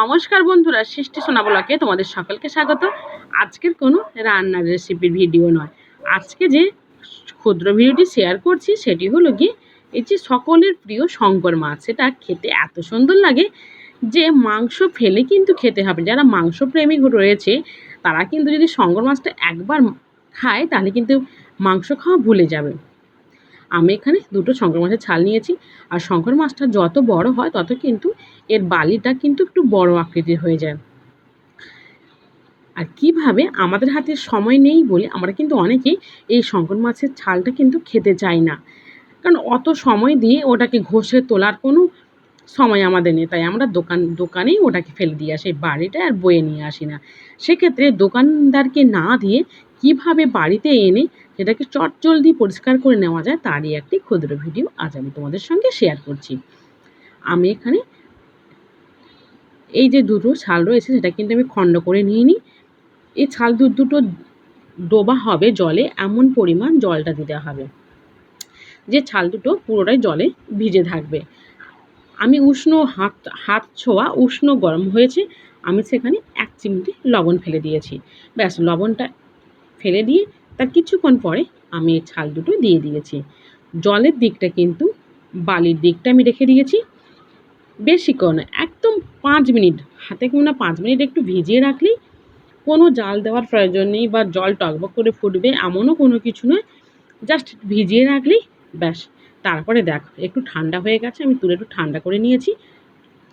নমস্কার বন্ধুরা, সৃষ্টি সোনাবলাকে তোমাদের সকলকে স্বাগত। আজকের কোনো রান্নার রেসিপির ভিডিও নয়। আজকে যে ক্ষুদ্র ভিডিওটি শেয়ার করছি, সেটি হলো গিয়ে এই যে সকলের প্রিয় শঙ্কর মাছ, সেটা খেতে এত সুন্দর লাগে যে মাংস ফেলে কিন্তু খেতে হবে। যারা মাংস প্রেমিক রয়েছে, তারা কিন্তু যদি শঙ্কর মাছটা একবার খায়, তাহলে কিন্তু মাংস খাওয়া ভুলে যাবে। আমি এখানে দুটো শঙ্কর মাছের ছাল নিয়েছি। আর শঙ্কর মাছটা যত বড় হয়, তত কিন্তু এর বালিটা কিন্তু একটু বড় আকৃতির হয়ে যায়। আর কীভাবে আমাদের হাতে সময় নেই বলে আমরা কিন্তু অনেকেই এই শঙ্কর মাছের ছালটা কিন্তু খেতে চাই না। কারণ অত সময় দিয়ে ওটাকে ঘষে তোলার কোনো সময় আমাদের নেই, তাই আমরা দোকান, দোকানেই ওটাকে ফেলে দিয়ে আসি বাড়িটা আর বয়ে নিয়ে আসি না। সেক্ষেত্রে দোকানদারকে না দিয়ে কীভাবে বাড়িতে এনে সেটাকে চটজলদি পরিষ্কার করে নেওয়া যায়, তারই একটি ক্ষুদ্র ভিডিও আজ আমি তোমাদের সঙ্গে শেয়ার করছি। আমি এখানে এই যে দুটো ছাল রয়েছে, সেটা কিন্তু আমি খণ্ড করে নিয়ে নিই। এই ছাল দুটো ডোবা হবে জলে, এমন পরিমাণ জলটা দিতে হবে। যে ছাল দুটো পুরোটাই জলে ভিজে থাকবে। আমি উষ্ণ হাত হাত ছোঁয়া উষ্ণ গরম হয়েছে, আমি সেখানে এক চিমটি লবণ ফেলে দিয়েছি। ব্যাস, লবণটা ফেলে দিয়ে তার কিছুক্ষণ পরে আমি এই ছাল দুটো দিয়ে দিয়েছি। জলের দিকটা কিন্তু বালির দিকটা আমি রেখে দিয়েছি। বেশিক্ষণ, একদম পাঁচ মিনিট, হাতে কোনো পাঁচ মিনিট একটু ভিজিয়ে রাখলেই কোনো জাল দেওয়ার প্রয়োজন নেই বা জল টকবক করে ফুটবে এমনও কোনো কিছু নয়। জাস্ট ভিজিয়ে রাখলেই ব্যাস তারপরে দেখ, একটু ঠান্ডা হয়ে গেছে, আমি তুলে একটু ঠান্ডা করে নিয়েছি।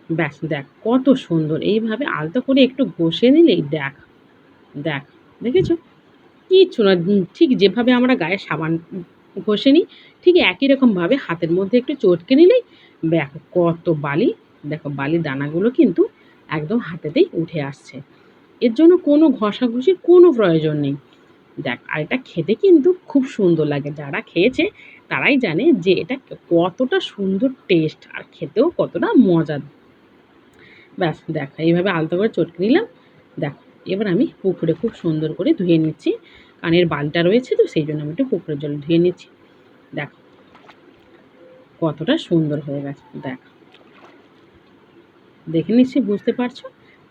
ব্যাস, দেখ, কত সুন্দর। এইভাবে আলতো করে একটু ঘষে নিলেই দেখ দেখ, দেখেছ? কিচ্ছু না ঠিক যেভাবে আমরা গায়ে সাবান ঘষে নিই, ঠিক একই রকমভাবে হাতের মধ্যে একটু চটকে নিলেই, দেখো, কত বালি, দেখো বালির দানাগুলো কিন্তু একদম হাতেতেই উঠে আসছে। এর জন্য কোনো ঘষাঘষির কোনো প্রয়োজন নেই। দেখ, আর এটা খেতে কিন্তু খুব সুন্দর লাগে। যারা খেয়েছে তারাই জানে যে এটা কতটা সুন্দর টেস্ট আর খেতেও কতটা মজা ব্যাস, দেখ, এইভাবে আলতো করে চটকে নিলাম। দেখ, এবার আমি পুকুরে খুব সুন্দর করে ধুয়ে নিচ্ছি। কানের বালটা রয়েছে তো, সেই জন্য আমি একটু পুকুরের জল ধুয়ে নিচ্ছি। দেখ, কতটা সুন্দর হয়ে গেছে, দেখ। দেখে নিচ্ছি বুঝতে পারছ?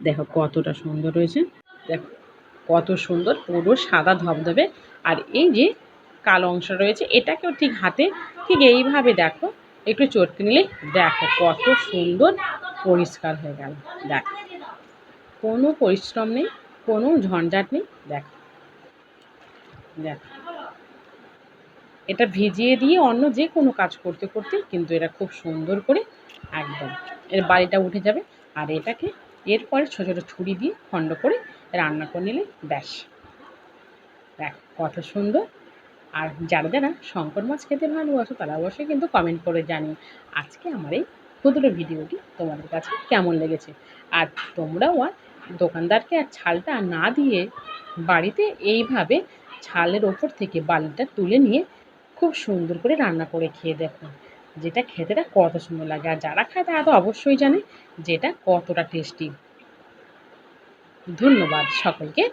দেখো, কতটা সুন্দর রয়েছে দেখো, কত সুন্দর, পুরো সাদা ধবধবে। আর এই যে কালো অংশ রয়েছে, এটাকেও ঠিক হাতে, ঠিক এইভাবে দেখো, একটু চটকে নিলে দেখো কত সুন্দর পরিষ্কার হয়ে গেল। দেখ, কোনো পরিশ্রম নেই, কোনো ঝঞ্ঝাট নেই, দেখ এটা ভিজিয়ে দিয়ে অন্য যে কোনো কাজ করতে করতে কিন্তু এটা খুব সুন্দর করে একদম এর বাড়িটা উঠে যাবে আর এটাকে এরপরে ছোটো ছোটো ছুরি দিয়ে খণ্ড করে রান্না করে নিলে ব্যাস। দেখ, কত সুন্দর আর যারা যারা শঙ্কর মাছ খেতে ভালোবাসো, তারা অবশ্যই কিন্তু কমেন্ট করে জানিও আজকে আমার এই ক্ষুদ্র ভিডিওটি তোমাদের কাছে কেমন লেগেছে। আর তোমরাও আর দোকানদারকে আর ছালটা না দিয়ে বাড়িতে এইভাবে ছালের ওপর থেকে বালিটা তুলে নিয়ে খুব সুন্দর করে রান্না করে খেয়ে দেখো। যেটা খেতেটা কত সুন্দর লাগে। আর যারা খায় তারা তো অবশ্যই জানে যেটা কতটা টেস্টি ধন্যবাদ সকলকে।